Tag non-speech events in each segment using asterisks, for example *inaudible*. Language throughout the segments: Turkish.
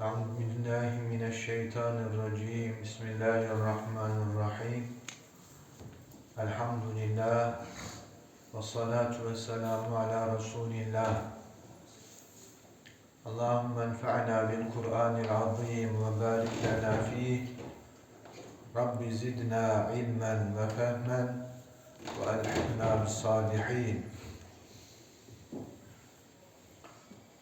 أعوذ بالله من الشيطان الرجيم بسم الله الرحمن الرحيم الحمد لله والصلاة والسلام على رسول الله اللهم انفعنا بالقرآن العظيم وبارك لنا فيه رب زدنا علما وفهما وألحقنا بالصالحين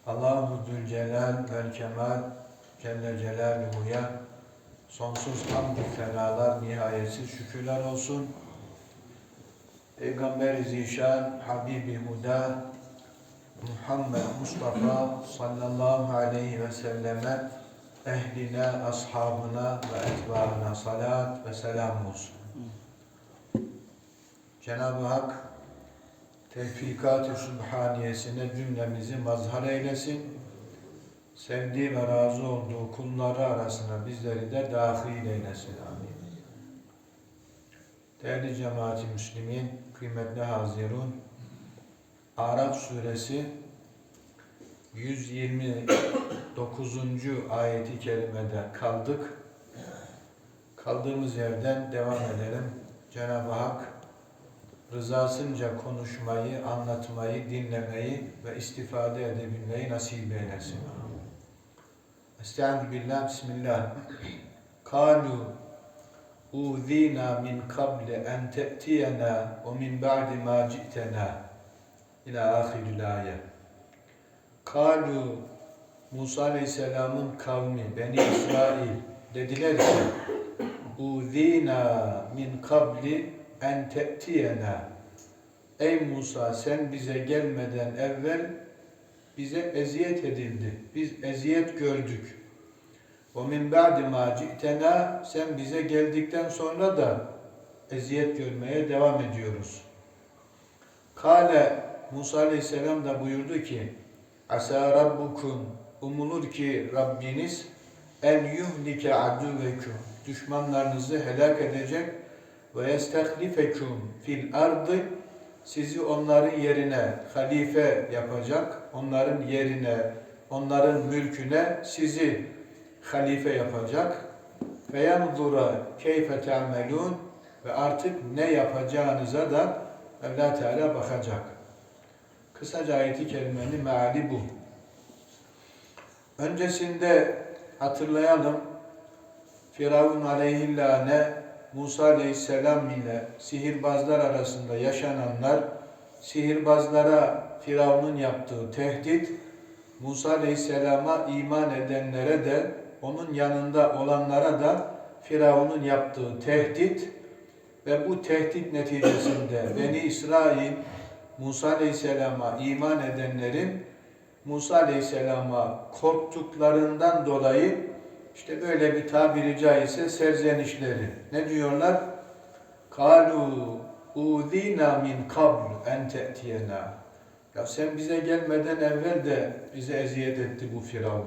Allahu Zülcelal vel Kemal Celle Celaluhu'ya sonsuz hamd senalar, nihayetsiz şükürler olsun. Peygamber-i Zişan, Habibi Huda, Muhammed Mustafa sallallahu aleyhi ve selleme, ehline, ashabına ve etbaına salat ve selam olsun. Cenab-ı Hak tevfikat-ı cümlemizi mazhar eylesin. Sevdiği ve razı olduğu kulları arasına bizleri de dahil eylesin. Amin. Değerli cemaati müslimin, kıymetli hazirun, Araf suresi 129. ayeti kerimede kaldık. Kaldığımız yerden devam edelim. Cenab-ı Hak rızasınca konuşmayı, anlatmayı, dinlemeyi ve istifade edebilmeyi nasip eylesin. Estaizu billah, bismillah. Kalu uzina min kable en te'tiyena ve min ba'di ma ci'tena ila ahiril ayet. Kalu Musa Aleyhisselam'ın kavmi Beni İsrail dediler ki uzina min kabli en te'tiyena Ey Musa sen bize gelmeden evvel bize eziyet edildi. Biz eziyet gördük. Ve min ba'di ma ci'tena sen bize geldikten sonra da eziyet görmeye devam ediyoruz. Kale Musa Aleyhisselam da buyurdu ki Asa rabbukum umulur ki Rabbiniz en yuhlike aduveküm düşmanlarınızı helak edecek ve yestehlifekum fil ardı sizi onların yerine halife yapacak, onların yerine, onların mülküne sizi halife yapacak. Feyanzura keyfe te'amelun ve artık ne yapacağınıza da Mevla Teala bakacak. Kısaca ayeti kerimenin meali bu. Öncesinde hatırlayalım. Firavun aleyhillâne Musa aleyhisselam ile sihirbazlar arasında yaşananlar, sihirbazlara Firavun'un yaptığı tehdit, Musa aleyhisselama iman edenlere de, onun yanında olanlara da Firavun'un yaptığı tehdit ve bu tehdit neticesinde *clears throat* Beni İsrail, Musa aleyhisselama iman edenlerin Musa aleyhisselama korktuklarından dolayı işte böyle bir tabiri caizse serzenişleri. Ne diyorlar? Kalu udina min kabl en te'tiyena. Ya sen bize gelmeden evvel de bize eziyet etti bu Firavun.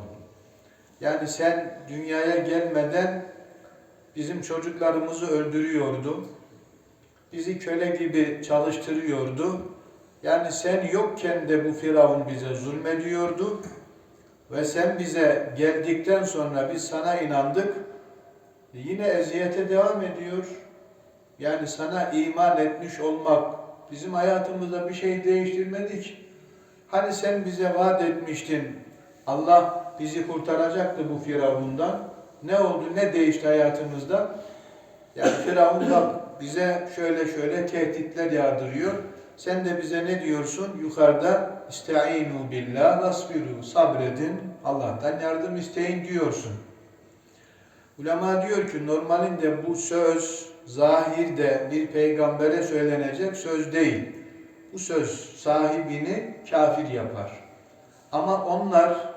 Yani sen dünyaya gelmeden bizim çocuklarımızı öldürüyordu. Bizi köle gibi çalıştırıyordu. Yani sen yokken de bu Firavun bize zulmediyordu. Ve sen bize geldikten sonra biz sana inandık. Yine eziyete devam ediyor. Yani sana iman etmiş olmak bizim hayatımızda bir şey değiştirmedik. Hani sen bize vaat etmiştin. Allah bizi kurtaracaktı bu Firavundan. Ne oldu? Ne değişti hayatımızda? Yani Firavun bak bize şöyle şöyle tehditler yağdırıyor. Sen de bize ne diyorsun? Yukarıda İste'inu billah vasbiru sabredin. Allah'tan yardım isteyin diyorsun. Ulema diyor ki normalinde bu söz zahirde bir peygambere söylenecek söz değil. Bu söz sahibini kafir yapar. Ama onlar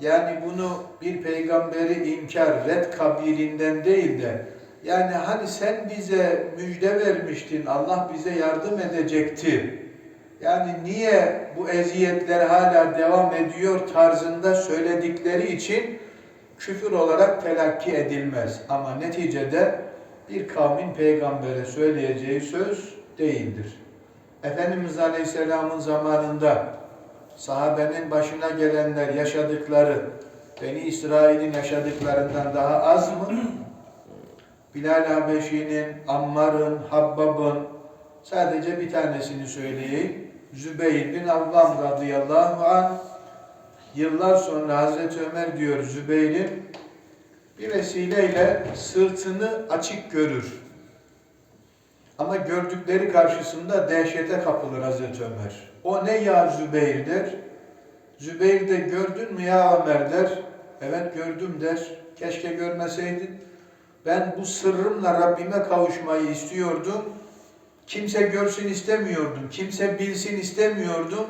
yani bunu bir peygamberi inkar, red kabilinden değil de yani hani sen bize müjde vermiştin, Allah bize yardım edecekti. Yani niye bu eziyetler hala devam ediyor tarzında söyledikleri için küfür olarak telakki edilmez. Ama neticede bir kavmin peygambere söyleyeceği söz değildir. Efendimiz Aleyhisselam'ın zamanında sahabenin başına gelenler yaşadıkları Beni İsrail'in yaşadıklarından daha az mı? *clears throat* Bilal Habeşi'nin, Ammar'ın, Habbab'ın sadece bir tanesini söyleyeyim. Zübeyir bin Avvam radıyallahu anh yıllar sonra Hazreti Ömer diyor Zübeyir'in bir vesileyle sırtını açık görür. Ama gördükleri karşısında dehşete kapılır Hazreti Ömer. O ne ya Zübeyir der. Zübeyir de gördün mü ya Ömer der. Evet gördüm der. Keşke görmeseydin. Ben bu sırrımla Rabbime kavuşmayı istiyordum. Kimse görsün istemiyordum. Kimse bilsin istemiyordum.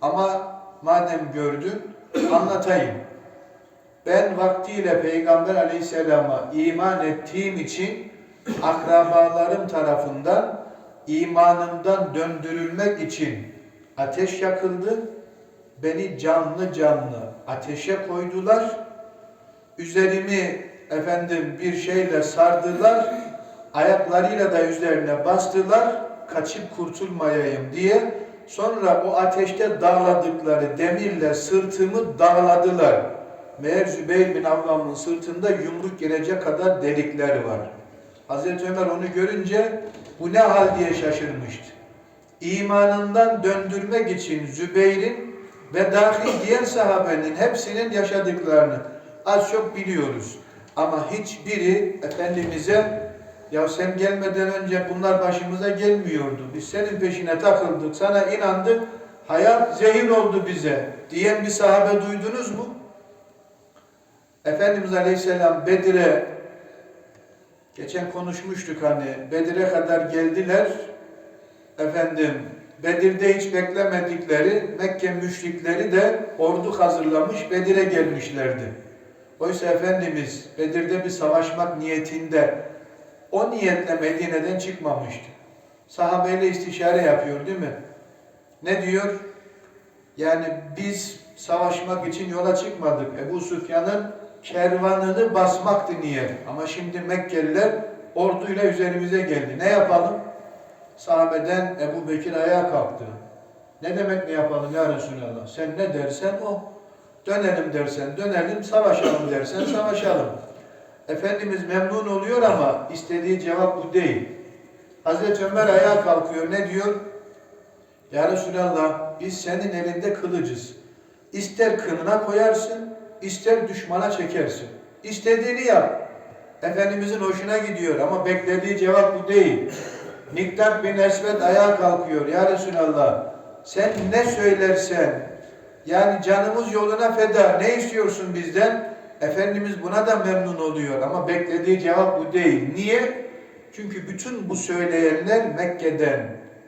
Ama madem gördün anlatayım. Ben vaktiyle Peygamber Aleyhisselam'a iman ettiğim için akrabalarım tarafından imanımdan döndürülmek için ateş yakıldı. Beni canlı canlı ateşe koydular. Üzerimi efendim bir şeyle sardılar. Ayaklarıyla da üzerine bastılar. Kaçıp kurtulmayayım diye. Sonra o ateşte dağladıkları demirle sırtımı dağladılar. Meğer Zübeyir bin Avvam'ın sırtında yumruk girecek kadar delikler var. Hazreti Ömer onu görünce bu ne hal diye şaşırmıştı. İmanından döndürmek için Zübeyir'in ve dahil diğer sahabenin hepsinin yaşadıklarını az çok biliyoruz. Ama hiçbiri Efendimiz'e ya sen gelmeden önce bunlar başımıza gelmiyordu. Biz senin peşine takıldık, sana inandık, hayat zehir oldu bize diyen bir sahabe duydunuz mu? Efendimiz Aleyhisselam Bedir'e geçen konuşmuştuk hani Bedir'e kadar geldiler. Efendim Bedir'de hiç beklemedikleri Mekke müşrikleri de ordu hazırlamış Bedir'e gelmişlerdi. Oysa Efendimiz Bedir'de bir savaşmak niyetinde o niyetle Medine'den çıkmamıştı. Sahabeyle istişare yapıyor değil mi? Ne diyor? Yani biz savaşmak için yola çıkmadık. Ebu Süfyan'ın kervanını basmaktı niyet. Ama şimdi Mekkeliler orduyla üzerimize geldi. Ne yapalım? Sahabeden Ebu Bekir ayağa kalktı. Ne demek ne yapalım ya Resulallah? Sen ne dersen o. Dönelim dersen dönelim, savaşalım dersen savaşalım. Efendimiz memnun oluyor ama istediği cevap bu değil. Hazreti Ömer ayağa kalkıyor. Ne diyor? Ya Resulallah biz senin elinde kılıcız. İster kınına koyarsın, ister düşmana çekersin. İstediğini yap. Efendimizin hoşuna gidiyor ama beklediği cevap bu değil. Miktat bin Esved ayağa kalkıyor. Ya Resulallah sen ne söylersen yani canımız yoluna feda ne istiyorsun bizden? Efendimiz buna da memnun oluyor ama beklediği cevap bu değil. Niye? Çünkü bütün bu söyleyenler Mekke'den,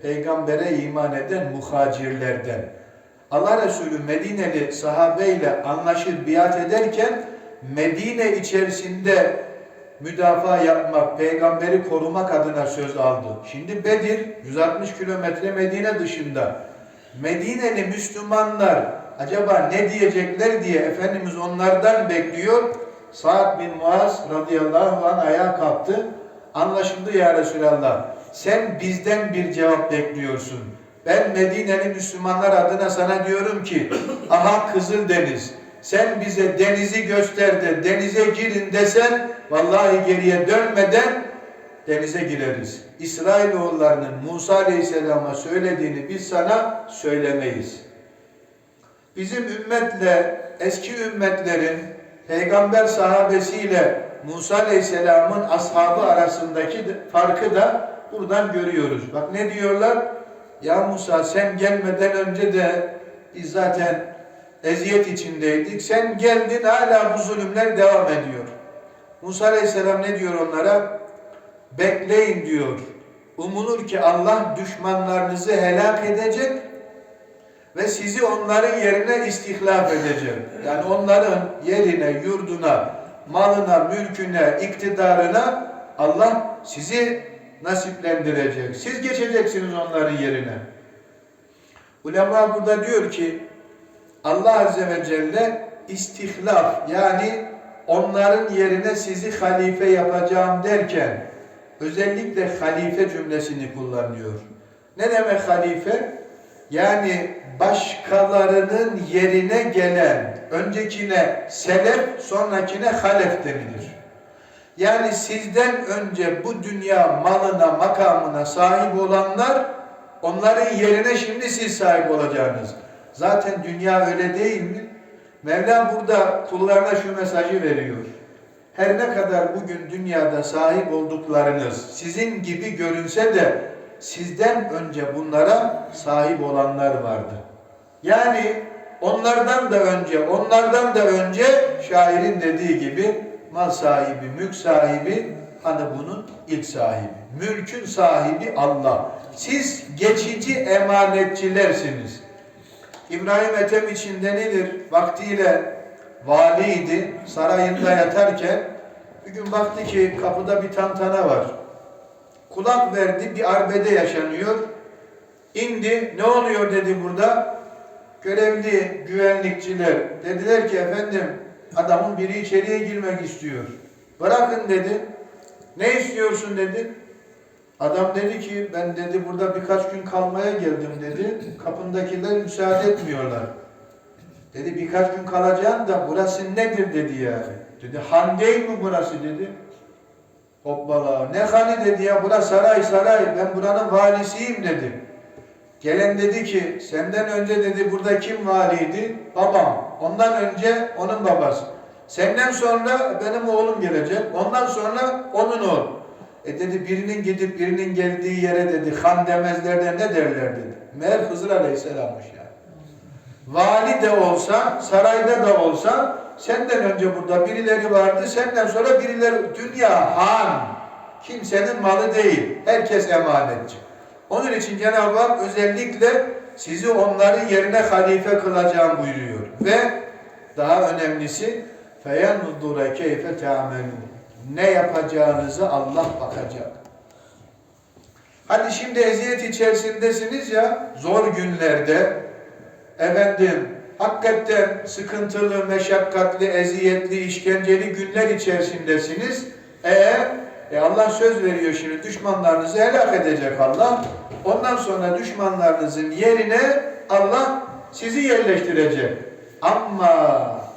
peygambere iman eden muhacirlerden. Allah Resulü Medineli sahabeyle anlaşır biat ederken Medine içerisinde müdafaa yapmak, peygamberi korumak adına söz aldı. Şimdi Bedir 160 kilometre Medine dışında. Medineli Müslümanlar acaba ne diyecekler diye Efendimiz onlardan bekliyor. Sa'd bin Muaz radıyallahu anh ayağa kalktı. Anlaşıldı ya Resulallah. Sen bizden bir cevap bekliyorsun. Ben Medineli Müslümanlar adına sana diyorum ki aha Kızıldeniz sen bize denizi göster de denize girin desen vallahi geriye dönmeden denize gireriz. İsrailoğullarının Musa Aleyhisselam'a söylediğini biz sana söylemeyiz. Bizim ümmetle eski ümmetlerin peygamber sahabesiyle Musa Aleyhisselam'ın ashabı arasındaki farkı da buradan görüyoruz. Bak ne diyorlar? Ya Musa sen gelmeden önce de biz zaten eziyet içindeydik. Sen geldin hala bu zulümler devam ediyor. Musa Aleyhisselam ne diyor onlara? Bekleyin diyor. Umulur ki Allah düşmanlarınızı helak edecek ve sizi onların yerine istihlaf edecek. Yani onların yerine, yurduna, malına, mülküne, iktidarına Allah sizi nasiplendirecek. Siz geçeceksiniz onların yerine. Ulema burada diyor ki Allah Azze ve Celle istihlaf yani onların yerine sizi halife yapacağım derken özellikle halife cümlesini kullanıyor. Ne demek halife? Yani başkalarının yerine gelen, öncekine selef, sonrakine halef denilir. Yani sizden önce bu dünya malına, makamına sahip olanlar, onların yerine şimdi siz sahip olacaksınız. Zaten dünya öyle değil mi? Mevla burada kullarına şu mesajı veriyor. Her ne kadar bugün dünyada sahip olduklarınız sizin gibi görünse de sizden önce bunlara sahip olanlar vardı. Yani onlardan da önce, onlardan da önce şairin dediği gibi mal sahibi, mülk sahibi, hani bunun ilk sahibi. Mülkün sahibi Allah. Siz geçici emanetçilersiniz. İbrahim Ethem için denilir, vaktiyle valiydi, sarayında yatarken bir gün baktı ki kapıda bir tantana var. Kulak verdi, bir arbede yaşanıyor. İndi, ne oluyor dedi burada. Görevli güvenlikçiler dediler ki efendim adamın biri içeriye girmek istiyor. Bırakın dedi. Ne istiyorsun dedi. Adam dedi ki ben dedi burada birkaç gün kalmaya geldim dedi. Kapındakiler müsaade etmiyorlar. Dedi birkaç gün kalacaksın da burası nedir dedi yani. Dedi han değil mi burası dedi. Hoppala ne hanı dedi ya burası saray saray ben buranın valisiyim dedi. Gelen dedi ki senden önce dedi burada kim valiydi? Babam. Ondan önce onun babası. Senden sonra benim oğlum gelecek. Ondan sonra onun oğlu. E dedi birinin gidip birinin geldiği yere dedi han demezler de ne derler dedi. Meğer Hızır Aleyhisselam'mış yani. Vali de olsa, sarayda da olsa senden önce burada birileri vardı, senden sonra birileri dünya han. Kimsenin malı değil. Herkes emanetçi. Onun için Cenab-ı Hak özellikle sizi onların yerine halife kılacağım buyuruyor. Ve daha önemlisi فَيَنْظُرَ كَيْفَ تَعْمَلُونَ Ne yapacağınızı Allah bakacak. Hadi şimdi eziyet içerisindesiniz ya, zor günlerde, efendim, hakikaten sıkıntılı, meşakkatli, eziyetli, işkenceli günler içerisindesiniz. Eğer e Allah söz veriyor şimdi düşmanlarınızı helak edecek Allah. Ondan sonra düşmanlarınızın yerine Allah sizi yerleştirecek. Ama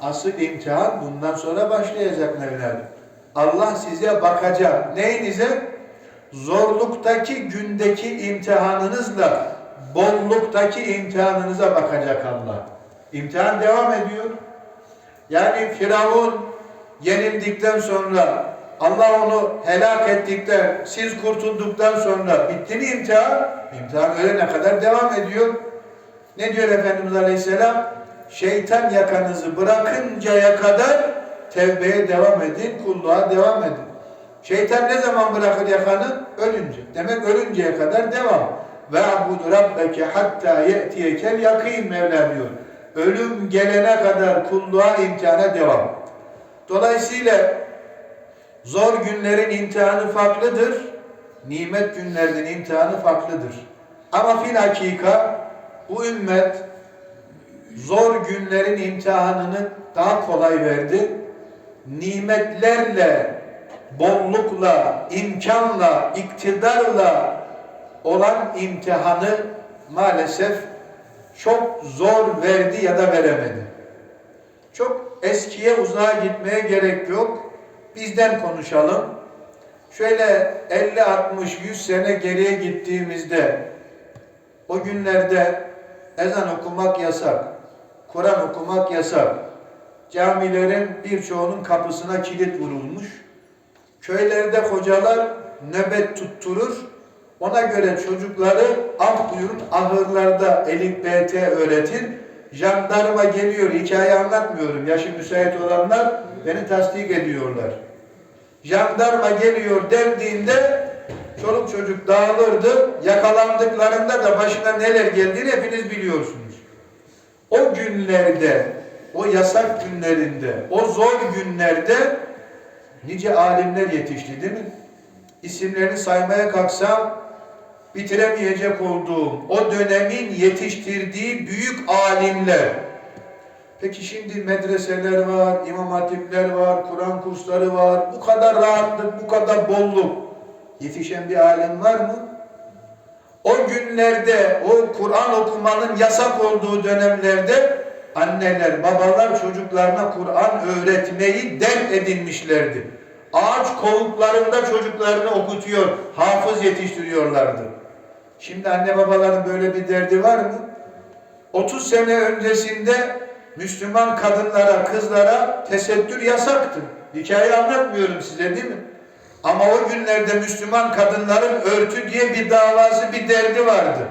asıl imtihan bundan sonra başlayacak Mevla. Allah size bakacak. Neyinize? Zorluktaki gündeki imtihanınızla bolluktaki imtihanınıza bakacak Allah. İmtihan devam ediyor. Yani Firavun yenildikten sonra Allah onu helak ettikten, siz kurtulduktan sonra bitti mi imtihan? İmtihan ölene kadar devam ediyor. Ne diyor Efendimiz Aleyhisselam? Şeytan yakanızı bırakıncaya kadar tevbeye devam edin, kulluğa devam edin. Şeytan ne zaman bırakır yakanı? Ölünce. Demek ölünceye kadar devam. Ve abud rabbeke hatta ye'tiyekel yakin Mevla diyor. Ölüm gelene kadar kulluğa imtihana devam. Dolayısıyla Zor günlerin imtihanı farklıdır. Nimet günlerinin imtihanı farklıdır. Ama fil hakika bu ümmet zor günlerin imtihanını daha kolay verdi. Nimetlerle, bollukla, imkanla, iktidarla olan imtihanı maalesef çok zor verdi ya da veremedi. Çok eskiye uzağa gitmeye gerek yok bizden konuşalım. Şöyle 50, 60, 100 sene geriye gittiğimizde o günlerde ezan okumak yasak, Kur'an okumak yasak. Camilerin birçoğunun kapısına kilit vurulmuş. Köylerde hocalar nöbet tutturur. Ona göre çocukları af buyurun ahırlarda elik BT öğretir. Jandarma geliyor, hikaye anlatmıyorum. Yaşı müsait olanlar beni tasdik ediyorlar. Jandarma geliyor dendiğinde çoluk çocuk dağılırdı. Yakalandıklarında da başına neler geldiğini hepiniz biliyorsunuz. O günlerde, o yasak günlerinde, o zor günlerde nice alimler yetişti değil mi? İsimlerini saymaya kalksam bitiremeyecek olduğum o dönemin yetiştirdiği büyük alimler Peki şimdi medreseler var, imam hatipler var, Kur'an kursları var. Bu kadar rahatlık, bu kadar bolluk. Yetişen bir alim var mı? O günlerde o Kur'an okumanın yasak olduğu dönemlerde anneler, babalar çocuklarına Kur'an öğretmeyi dert edinmişlerdi. Ağaç kovuklarında çocuklarını okutuyor, hafız yetiştiriyorlardı. Şimdi anne babaların böyle bir derdi var mı? 30 sene öncesinde Müslüman kadınlara, kızlara tesettür yasaktı. Hikaye anlatmıyorum size değil mi? Ama o günlerde Müslüman kadınların örtü diye bir davası, bir derdi vardı.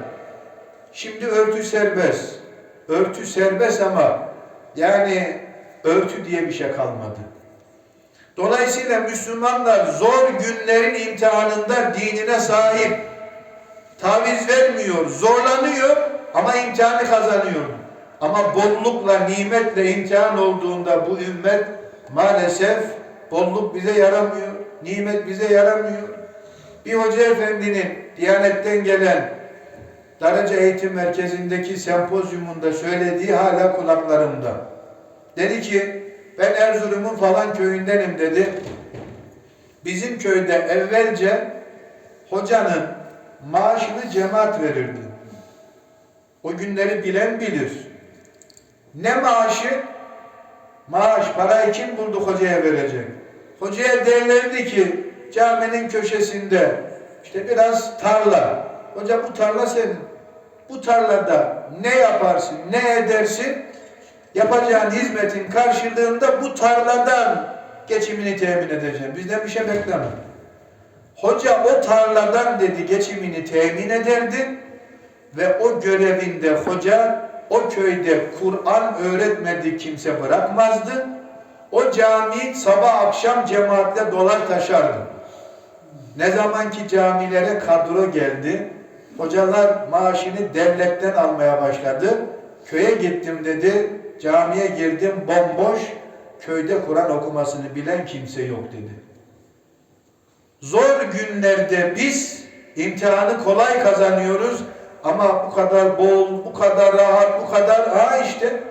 Şimdi örtü serbest. Örtü serbest ama yani örtü diye bir şey kalmadı. Dolayısıyla Müslümanlar zor günlerin imtihanında dinine sahip. Taviz vermiyor, zorlanıyor ama imtihanı kazanıyor. Ama bollukla, nimetle imtihan olduğunda bu ümmet maalesef bolluk bize yaramıyor, nimet bize yaramıyor. Bir hoca efendinin Diyanet'ten gelen Darıca Eğitim Merkezi'ndeki sempozyumunda söylediği hala kulaklarımda. Dedi ki ben Erzurum'un falan köyündenim dedi. Bizim köyde evvelce hocanın maaşını cemaat verirdi. O günleri bilen bilir. Ne maaşı? Maaş, parayı kim buldu hocaya verecek? Hocaya derlerdi ki caminin köşesinde işte biraz tarla. Hoca bu tarla senin. Bu tarlada ne yaparsın, ne edersin? Yapacağın hizmetin karşılığında bu tarladan geçimini temin edeceğim. Bizden bir şey bekleme. Hoca o tarladan dedi geçimini temin ederdi ve o görevinde hoca o köyde Kur'an öğretmedi kimse bırakmazdı. O cami sabah akşam cemaatle dolar taşardı. Ne zaman ki camilere kadro geldi, hocalar maaşını devletten almaya başladı. Köye gittim dedi, camiye girdim bomboş, köyde Kur'an okumasını bilen kimse yok dedi. Zor günlerde biz imtihanı kolay kazanıyoruz ama bu kadar bol, bu kadar rahat, bu kadar ha işte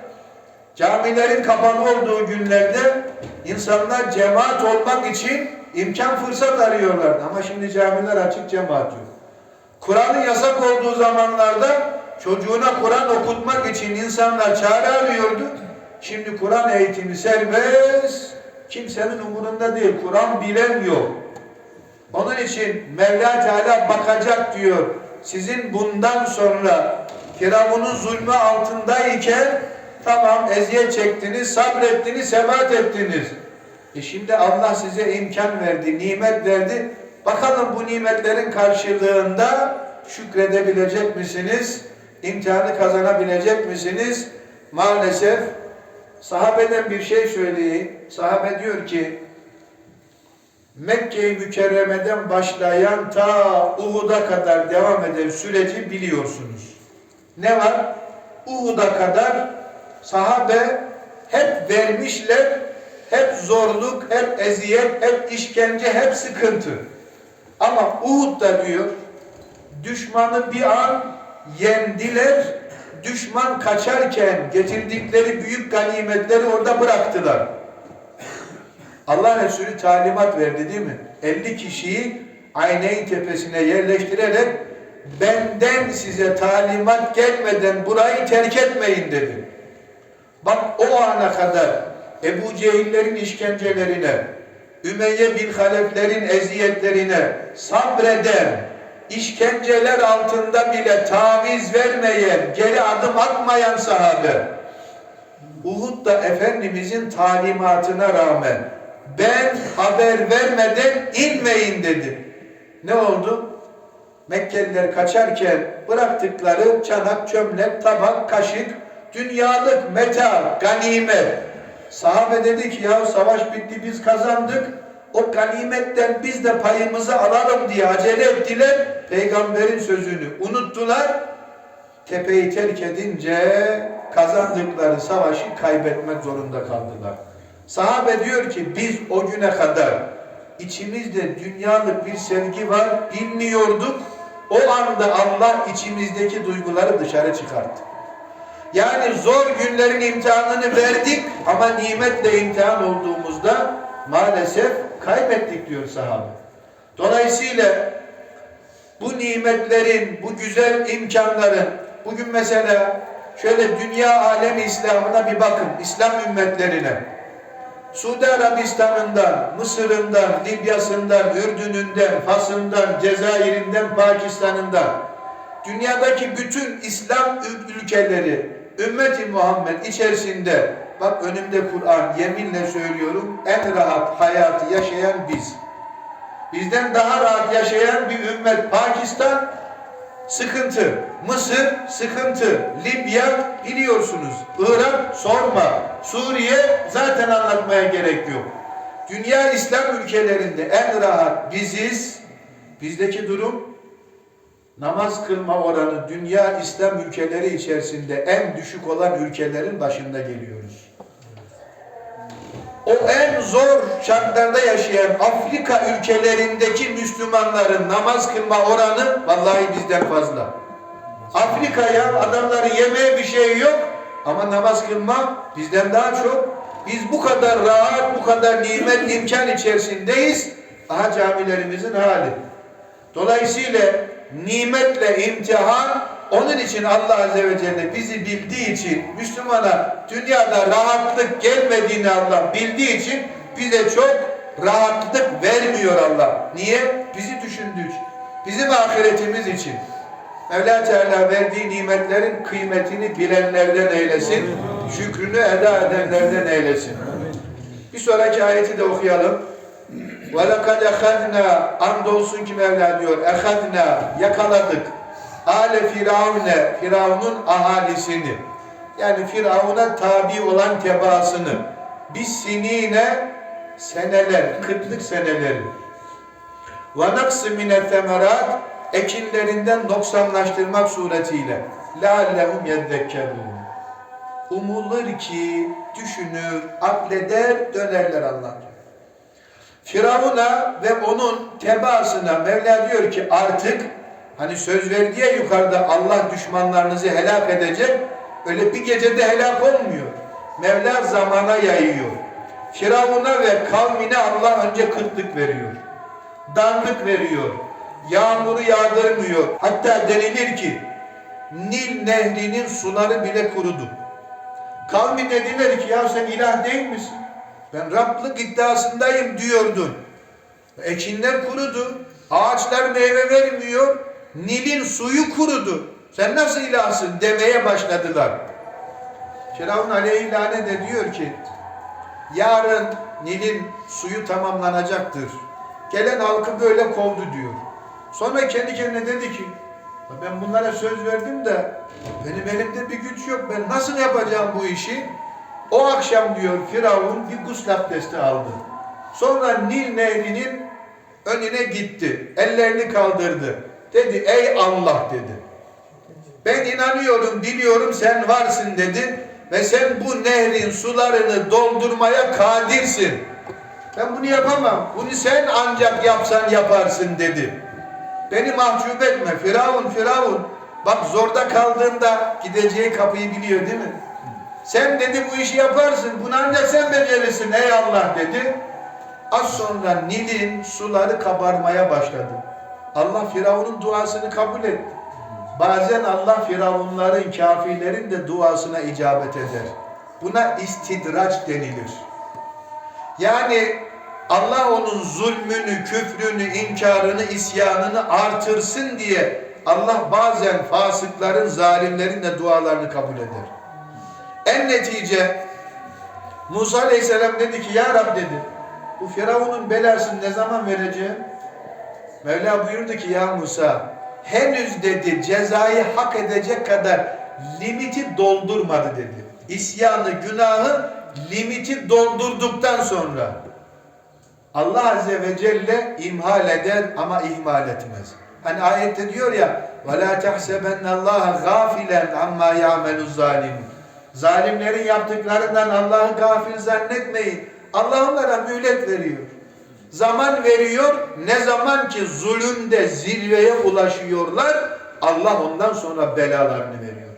camilerin kapalı olduğu günlerde insanlar cemaat olmak için imkan fırsat arıyorlardı. Ama şimdi camiler açık cemaat yok. Kur'an'ın yasak olduğu zamanlarda çocuğuna Kur'an okutmak için insanlar çare arıyordu. Şimdi Kur'an eğitimi serbest, kimsenin umurunda değil. Kur'an bilen yok. Onun için Mevla Teala bakacak diyor. Sizin bundan sonra Firavun'un zulmü altındayken tamam eziyet çektiniz, sabrettiniz, sebat ettiniz. E şimdi Allah size imkan verdi, nimet verdi. Bakalım bu nimetlerin karşılığında şükredebilecek misiniz? İmtihanı kazanabilecek misiniz? Maalesef sahabeden bir şey söyleyeyim. Sahabe diyor ki Mekke-i Mükerreme'den başlayan ta Uhud'a kadar devam eden süreci biliyorsunuz. Ne var? Uhud'a kadar sahabe hep vermişler, hep zorluk, hep eziyet, hep işkence, hep sıkıntı. Ama Uhud'da diyor, düşmanı bir an yendiler, düşman kaçarken getirdikleri büyük ganimetleri orada bıraktılar. Allah Resulü talimat verdi değil mi? 50 kişiyi Ayneyn tepesine yerleştirerek benden size talimat gelmeden burayı terk etmeyin dedi. Bak o ana kadar Ebu Cehillerin işkencelerine, Ümeyye bin Haleflerin eziyetlerine sabreden, işkenceler altında bile taviz vermeyen, geri adım atmayan sahabe, Uhud'da Efendimizin talimatına rağmen ben haber vermeden inmeyin dedi. Ne oldu? Mekkeliler kaçarken bıraktıkları çanak, çömlek, tabak, kaşık, dünyalık meta, ganimet. Sahabe dedi ki ya savaş bitti biz kazandık. O ganimetten biz de payımızı alalım diye acele ettiler. Peygamberin sözünü unuttular. Tepeyi terk edince kazandıkları savaşı kaybetmek zorunda kaldılar. Sahabe diyor ki biz o güne kadar içimizde dünyalık bir sevgi var bilmiyorduk. O anda Allah içimizdeki duyguları dışarı çıkarttı. Yani zor günlerin imtihanını verdik ama nimetle imtihan olduğumuzda maalesef kaybettik diyor sahabe. Dolayısıyla bu nimetlerin, bu güzel imkanların, bugün mesela şöyle dünya alemi İslam'ına bir bakın, İslam ümmetlerine. Suudi Arabistan'ından, Mısır'ından, Libya'sından, Ürdün'ünden, Fas'ından, Cezayir'inden, Pakistan'ından, dünyadaki bütün İslam ül- ülkeleri, ümmeti Muhammed içerisinde, bak önümde Kur'an, yeminle söylüyorum, en rahat hayatı yaşayan biz. Bizden daha rahat yaşayan bir ümmet Pakistan, sıkıntı. Mısır sıkıntı. Libya biliyorsunuz. Irak sorma. Suriye zaten anlatmaya gerek yok. Dünya İslam ülkelerinde en rahat biziz. Bizdeki durum namaz kılma oranı dünya İslam ülkeleri içerisinde en düşük olan ülkelerin başında geliyoruz. O en zor şartlarda yaşayan Afrika ülkelerindeki Müslümanların namaz kılma oranı vallahi bizden fazla. Afrika'ya adamların yemeğe bir şey yok ama namaz kılma bizden daha çok. Biz bu kadar rahat, bu kadar nimet imkan içerisindeyiz. Aha camilerimizin hali. Dolayısıyla nimetle imtihan onun için Allah Azze ve Celle bizi bildiği için Müslümana dünyada rahatlık gelmediğini Allah bildiği için bize çok rahatlık vermiyor Allah. Niye? Bizi düşündüğü için. Bizim ahiretimiz için. Mevla Teala verdiği nimetlerin kıymetini bilenlerden eylesin. Şükrünü eda edenlerden eylesin. Bir sonraki ayeti de okuyalım. وَلَقَدْ اَخَذْنَا Andolsun ki Mevla diyor. اَخَذْنَا Yakaladık. Ale Firavun'e Firavun'un ahalisini. Yani Firavun'a tabi olan tebaasını biz sinine seneler, kıtlık seneleri ve naksı mine temerat ekinlerinden noksanlaştırmak suretiyle. Leallehum yeddekkerun umulur ki düşünür, akleder, dönerler Allah. Firavun'a ve onun tebaasına Mevla diyor ki artık hani söz verdiği yukarıda Allah düşmanlarınızı helak edecek öyle bir gecede helak olmuyor. Mevla zamana yayıyor. Firavun'a ve kavmine Allah önce kıtlık veriyor. Danlık veriyor. Yağmuru yağdırmıyor. Hatta denilir ki Nil nehrinin suları bile kurudu. Kavmi dediler ki ya sen ilah değil misin? Ben Rablık iddiasındayım diyordun. Ekinler kurudu. Ağaçlar meyve vermiyor. Nil'in suyu kurudu. Sen nasıl ilahsın demeye başladılar. Firavun aleyhi lanet de diyor ki yarın Nil'in suyu tamamlanacaktır. Gelen halkı böyle kovdu diyor. Sonra kendi kendine dedi ki ben bunlara söz verdim de benim elimde bir güç yok. Ben nasıl yapacağım bu işi? O akşam diyor Firavun bir gusül abdesti aldı. Sonra Nil nehrinin önüne gitti. Ellerini kaldırdı. Dedi ey Allah dedi. Ben inanıyorum, biliyorum sen varsın dedi. Ve sen bu nehrin sularını doldurmaya kadirsin. Ben bunu yapamam. Bunu sen ancak yapsan yaparsın dedi. Beni mahcup etme. Firavun, Firavun. Bak zorda kaldığında gideceği kapıyı biliyor değil mi? Sen dedi bu işi yaparsın. Bunu ancak sen becerirsin ey Allah dedi. Az sonra Nil'in suları kabarmaya başladı. Allah Firavun'un duasını kabul etti. Bazen Allah Firavunların, kafirlerin de duasına icabet eder. Buna istidraç denilir. Yani Allah onun zulmünü, küfrünü, inkarını, isyanını artırsın diye Allah bazen fasıkların, zalimlerin de dualarını kabul eder. En netice Musa Aleyhisselam dedi ki ya Rab dedi bu Firavun'un belasını ne zaman vereceğim? Mevla buyurdu ki ya Musa henüz dedi cezayı hak edecek kadar limiti doldurmadı dedi. İsyanı, günahı limiti doldurduktan sonra Allah Azze ve Celle imhal eder ama ihmal etmez. Hani ayette diyor ya وَلَا تَحْسَبَنَّ اللّٰهَ غَافِلًا عَمَّا يَعْمَلُ الظَّالِمُ Zalimlerin yaptıklarından Allah'ı gafil zannetmeyin. Allah onlara mühlet veriyor. Zaman veriyor. Ne zaman ki zulümde zirveye ulaşıyorlar Allah ondan sonra belalarını veriyor.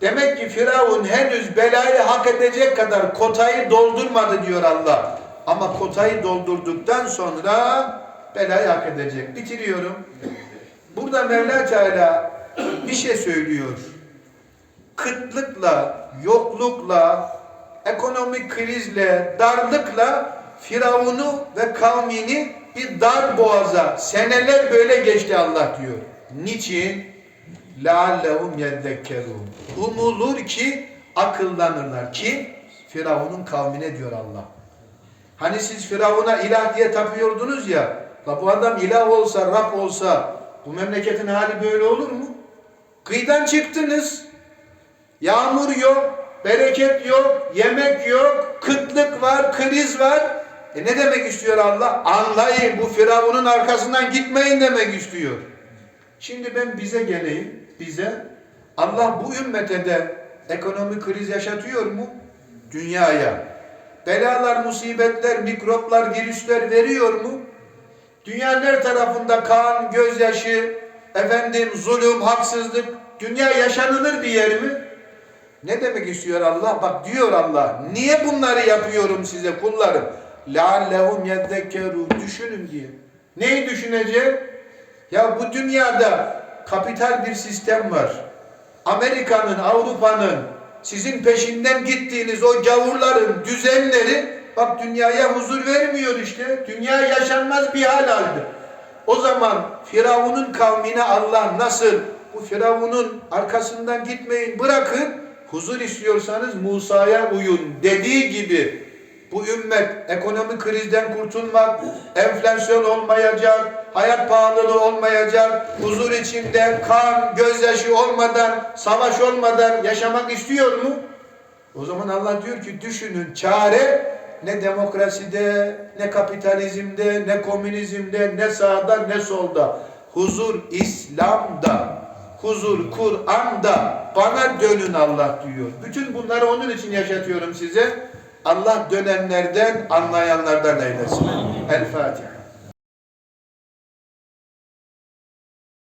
Demek ki Firavun henüz belayı hak edecek kadar kotayı doldurmadı diyor Allah. Ama kotayı doldurduktan sonra belayı hak edecek. Bitiriyorum. Burada Mevla Teala bir şey söylüyor. Kıtlıkla, yoklukla, ekonomik krizle, darlıkla Firavun'u ve kavmini bir dar boğaza seneler böyle geçti Allah diyor. Niçin? لَعَلَّهُمْ يَذَّكَّرُونَ Umulur ki akıllanırlar. Kim? Firavun'un kavmine diyor Allah. Hani siz Firavun'a ilah diye tapıyordunuz ya, la bu adam ilah olsa, Rab olsa bu memleketin hali böyle olur mu? Kıyıdan çıktınız, yağmur yok, bereket yok, yemek yok, kıtlık var, kriz var. E ne demek istiyor Allah? Anlayın bu Firavun'un arkasından gitmeyin demek istiyor. Şimdi ben bize geleyim, bize. Allah bu ümmete de ekonomik kriz yaşatıyor mu? Dünyaya. Belalar, musibetler, mikroplar, virüsler veriyor mu? Dünyanın her tarafında kan, gözyaşı, efendim zulüm, haksızlık. Dünya yaşanılır bir yer mi? Ne demek istiyor Allah? Bak diyor Allah. Niye bunları yapıyorum size kullarım? لَعَلَّهُمْ يَذَّكَّرُوا Düşünün diye. Neyi düşünecek? Ya bu dünyada kapital bir sistem var. Amerika'nın, Avrupa'nın sizin peşinden gittiğiniz o gavurların düzenleri bak dünyaya huzur vermiyor işte. Dünya yaşanmaz bir hal aldı. O zaman Firavun'un kavmine Allah nasıl bu Firavun'un arkasından gitmeyin bırakın huzur istiyorsanız Musa'ya uyun dediği gibi bu ümmet ekonomik krizden kurtulmak, enflasyon olmayacak, hayat pahalılığı olmayacak, huzur içinde kan, gözyaşı olmadan, savaş olmadan yaşamak istiyor mu? O zaman Allah diyor ki düşünün çare ne demokraside, ne kapitalizmde, ne komünizmde, ne sağda, ne solda. Huzur İslam'da, huzur Kur'an'da. Bana dönün Allah diyor. Bütün bunları onun için yaşatıyorum size. Allah dönenlerden, anlayanlardan eylesin. El Fatiha.